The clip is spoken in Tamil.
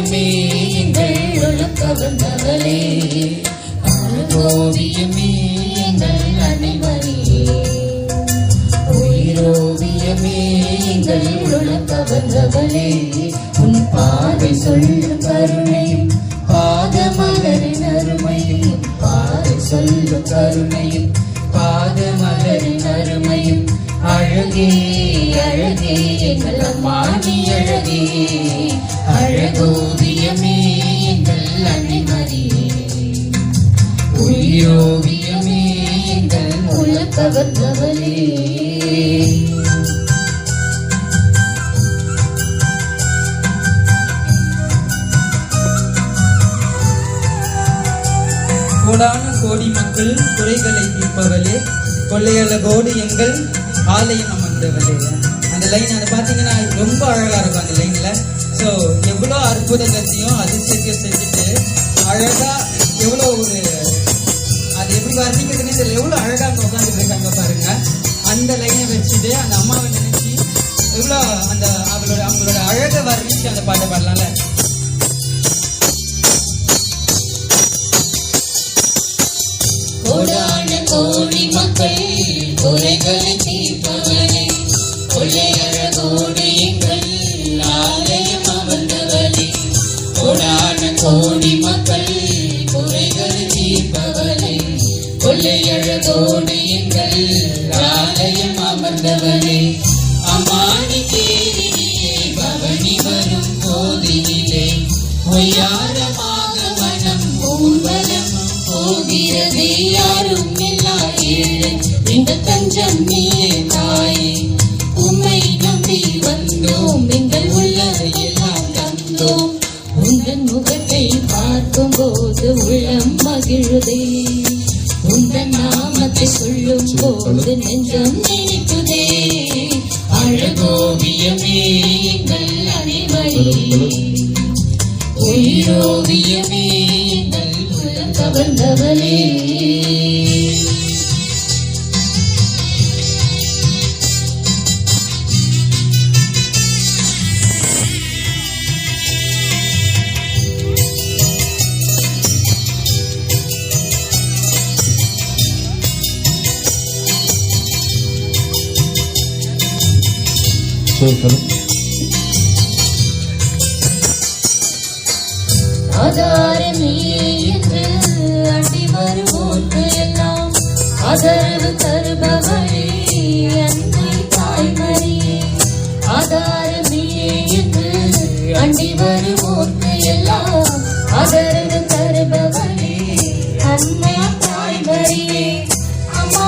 ஓவியமே எங்கள் ஒழுக்க வந்தவளே ஓவியமே எங்கள் அனைவரே உயிரோவியமே எங்கள் உலக வந்தவளே உன் பாதை சொல்லும் கருணையும் பாதமலரின் அருமையும் பாதை சொல்லும் கருணையும் பாதமலரின் அருமையும். அழகே அழகே எங்கள் அம்மாணி அழகே. அழகோவியமே எங்கள் அன்னைமரியே உயிரோவியமே எங்கள் கோடான கோடி மக்கள் குறைகளை தீர்ப்பவளே. கொள்ளையழகோடு எங்கள் ஆலயம் அமர்ந்தவளே. அந்த லைன் அதை பார்த்தீங்கன்னா ரொம்ப அழகா இருக்கும் அந்த லைன்ல ஸோ எவ்வளோ அற்புதங்கத்தையும் அதிசயத்தையும் செஞ்சுட்டு அழகாக எவ்வளோ ஒரு அது எப்படி வர்ணிக்கிறதுனே தெரியல. எவ்வளோ அழகாக அங்கே உட்காந்துட்டு இருக்காங்க பாருங்க. அந்த லைனை வச்சுட்டு அந்த அம்மாவை நினைச்சு எவ்வளோ அந்த அவளோட அவங்களோட அழகை வர்ணிச்சு அந்த பாட்டை பாடலாம்ல. கோடி மக்கள் குறைகளை தீர்ப்பார் எங்கள் ஆலயம் அமர்ந்தவனே அம்மானி தேரிலே பவனி வரும் போதினிலே பொய்யாரமாக மனம் ஊர்வலம் போகிறதே யாரும் இல்லா ஏழை. இந்த தஞ்சம் நீயே தாயே. உம்மை நம்பி வந்தோம் எங்கள் உள்ளதை எல்லாம் தந்தோம். உங்கள் முகத்தை பார்க்கும் போது உள்ளம் மகிழுதே. அனைவரே உயிரோவியமே எங்கள் உலக வந்தவளே ஆதாரம் நீயே என்று அண்டி வருவோர்க்கு எல்லாம் ஆதரவு தருபவளே அன்னை தாய்மரியே ஆதாரம் நீயே என்று அண்டி வருவோர்க்கு எல்லாம் ஆதரவு அம்மா